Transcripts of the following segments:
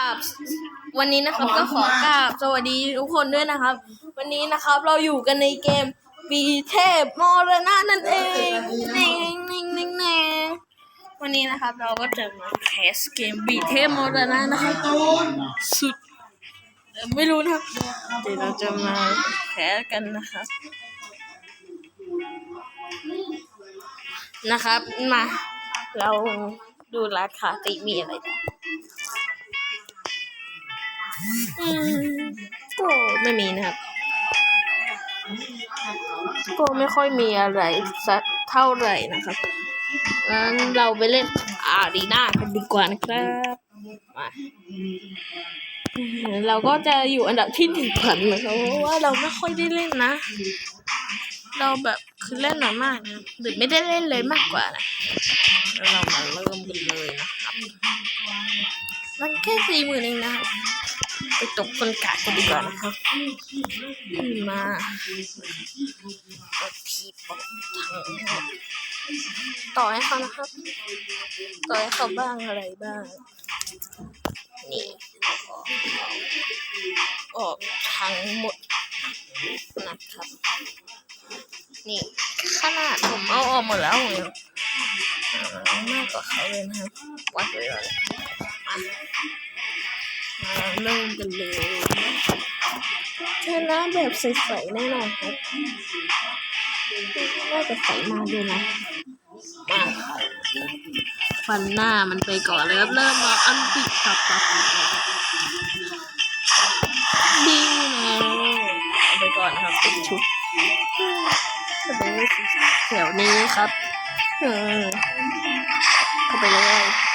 ครับวันนี้นะครับก็ขอกราบสวัสดีทุกคนด้วยนะครับ วันนี้นะครับเราอยู่กันในเกมปีเทพมรณะนั่นเองเน่งเน่งเน่งเน่งวันนี้นะครับเราก็จะมาแคสเกมบีเทพมรณะนะครับสุดเอ่อไม่รู้นะครับเดี๋ยวเราจะมาแคสกันนะครับ นะครับมาเราดูราคาติมีอะไรบ้างอืม ก็ไม่มีนะครับ ก็ไม่ค่อยมีอะไรสักเท่าไหร่นะครับงั้นเราไปเล่นอารีนากันดีกว่านะครับมาเราก็จะอยู่อันดับที่หนึ่งพันนะครับเพราะว่าเราไม่ค่อยได้เล่นนะ เราแบบคือเล่นน้อยมากนะหรือไม่ได้เล่นเลยมากกว่านะเรามาเริ่มกันเลยนะครับมันแค่สี่หมื่นเองนะครับ ไปตกคนกาดกันดีกว่านะครับขึ้นมาทีปอกทั้งหมดต่อให้เขานะครับ ต่อให้เขาบ้างอะไรบ้าง นี่ออกทั้งหมดนะครับ นี่ขนาดผมเอาออกหมดแล้วผมยังเอามากกว่าเขาเลยนะครับวัดเลยก่อนมา เริ่มกันเลยชนะแบบใสๆแน่นอนครับน่าจะใสมากด้วยนะมาฟันหน้ามันไปก่อนเลยครับเริ่มมาอันติปับปับปับดีนะเอาไปก่อนครับเป็นชุดแถวนี้ครับ เออเข้าไปเลย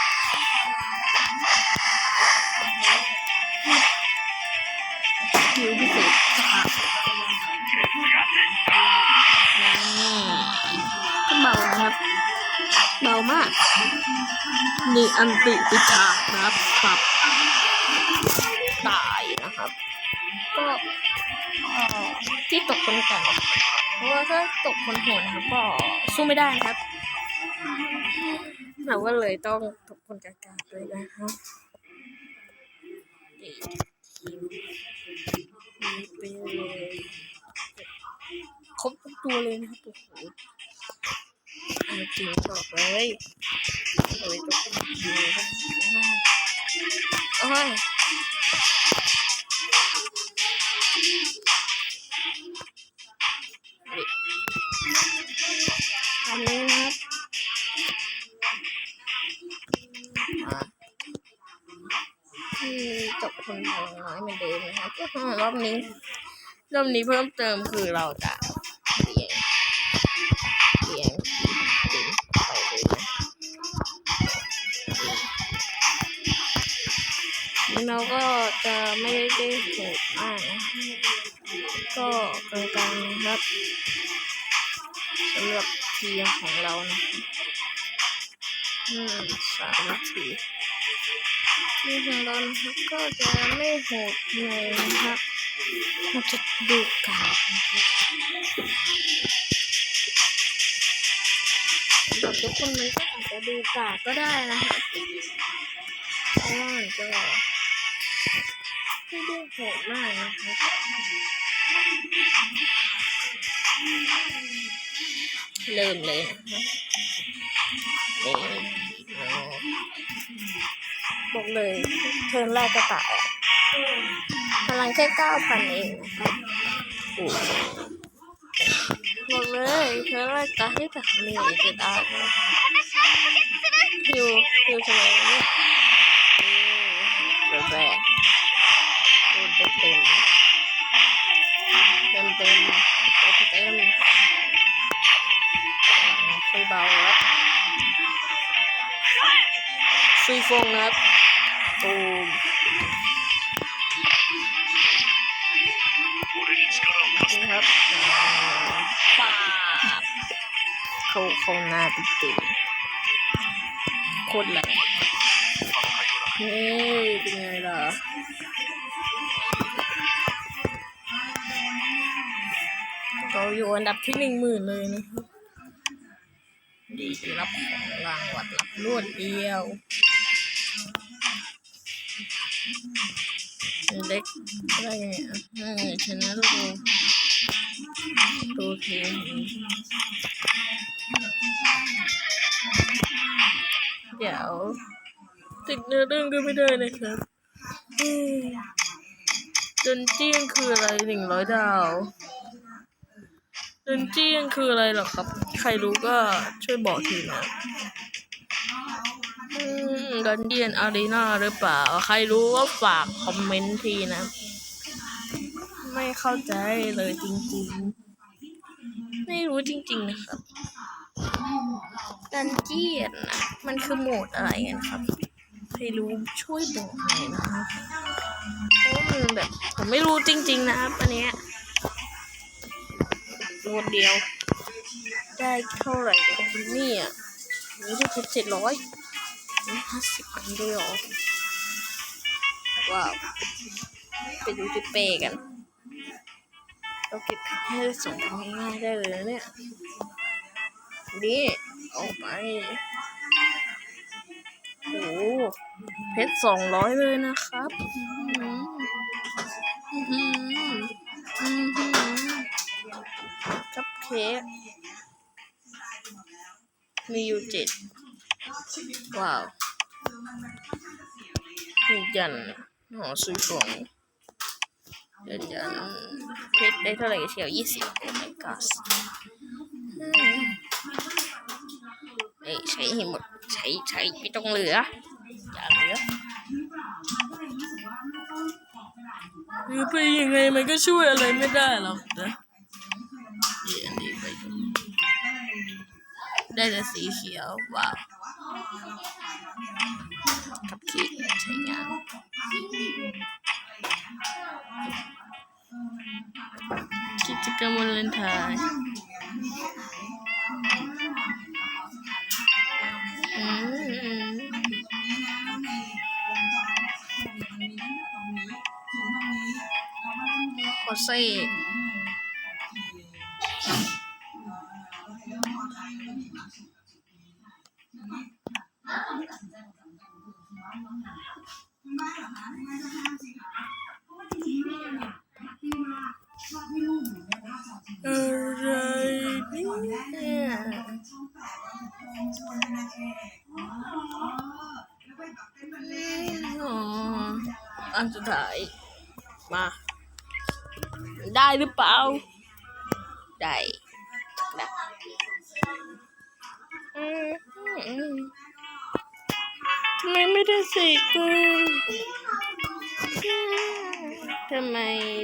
มากนี่อันติปิชานะครับปรับตายนะครับ ก็ที่ตกคนกันเพราะว่าถ้าตกคนโหดนะครับก็สู้ไม่ได้นะครับเราก็เลยต้องตกคนกากาเลยนะครับไปเลยครบทุกตัวเลยนะครับโอ้โห เอาจริงบอกเลยเลยตกคนเลยโอ้ยทำนี้นะครับอะที่ตกคนน้อยเหมือนเดิมนะครับรอบนี้รอบนี้เพิ่มเติมคือเราจะ เราก็จะไม่ได้โหดมากนะก็กลางๆครับสำหรับทีมของเรานะอืมสามนาทีทีมของเรานะครับก็จะไม่โหดเลยนะครับเราจะดูการนะครับสำหรับทุกคนมันก็อาจจะดูกากก็ได้นะครับเพราะว่ามันก็ไม่ด้โหดมากนะครับเริ่มเลยนะครับนี่บอกเลยเทิร์นแรกก็ตายพลังแค่เก้าพันเองนะครับอกเลยเทิร์นแรกตายให้แต่มีจะได้นะฮิวฮิวทำไมเนี่ยนี่แรกโดน เต็มเต็มเต็มเต็มเต็มเต็มคุยเบาแล้วซุยฟงนะครับตูมนี่ครับป้าเขาเขาหน้าติดติดโคตรแรงนี่เป็นไงล่ะ อยู่อันดับที่หนึ่งหมื่นเลยนะครับดีรับของรางวัลรับรวดเดียวเล็กได้ไงอะเออชนะโลกตัวเทียเดี๋ยวติดเนื้อเรื่องก็ไม่ได้นะครับเอ้ยดนเจี้ยงคืออะไรหนึ่งร้อยดาว ดนเจี้ยงคืออะไรหรอครับ ใครรู้ก็ช่วยบอกทีนะดันเจียนอารีนาหรือเปล่า ใครรู้ก็ฝากคอมเมนต์ทีนะ ไม่เข้าใจเลยจริงๆ ไม่รู้จริงๆนะครับดันเจียนนะมันคือโหมดอะไรกันครับ ใครรู้ช่วยบอกหน่อยนะครับเพราะมันแบบผมไม่รู้จริง ๆ นะครับ อันเนี้ย โหมดเดียว ได้เท่าไหร่กันเนี่ยนี่ได้เพชรเจ็ดร้อยห้าสิบอันเลยหรอ ว้าว ไปดูที่เปกัน เราเก็บให้ได้สองพันง่ายได้เลยนะเนี่ยนี่ออกไปโอ้โเพชรสองร้อยเลยนะครับ อือหืออือหืออือหือ คัพเค้กมีอยู่เจ็ดว้าวมียันหอซื้อของเดี๋ยวยันเพชรได้เท่าไหร่เชียวยี่สิบโอ้ my god เอ้ใช้ให้หมด ใช้ใช้ไม่ต้องเหลือ อย่าเหลือหรือไปยังไงมันก็ช่วยอะไรไม่ได้หรอกนะ ได้แต่สีเขียวว้าวกับขีดใช้งานกิจกรรมวันเลนไทน์อืมโคเซ่ หรือเปล่า ได้นะทำไมไม่ได้สิกูทำไม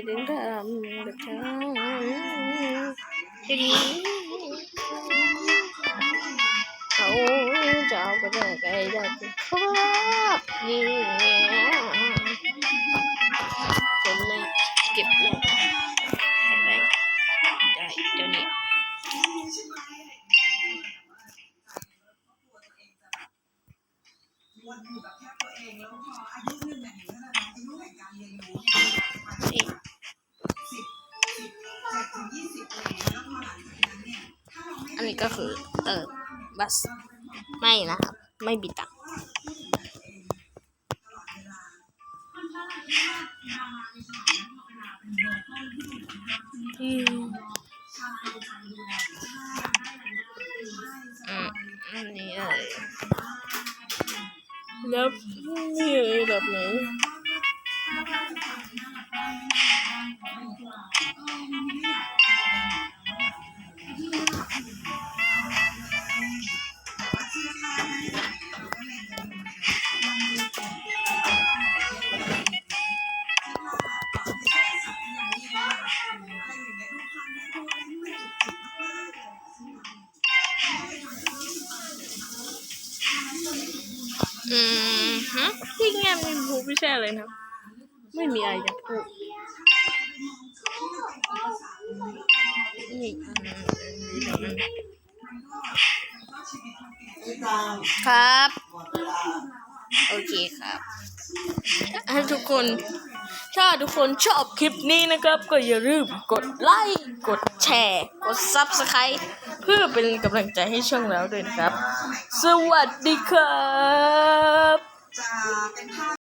ถึงทำกับฉันอย่างนี้เขาจะเอาไปได้ไงได้ครับนี่ นี่อันนี้ก็คือเติมบัสไม่นะครับ ไม่บิดตังอืมอืมอันนี้อะไร แล้วนี่อะไรแบบไหน อืมฮะที่เงียบไม่พูดไม่ใช่อะไรนะ ไม่มีอะไรจะพูดนี่ครับ โอเคครับถ้ทุกคน ถ้าทุกคนชอบคลิปนี้นะครับ ก็อย่าลืมกดไลค์กดแชร์ กด Subscribe เพื่อเป็นกำลังใจให้ช่องเราด้วยนะครับ สวัสดีครับ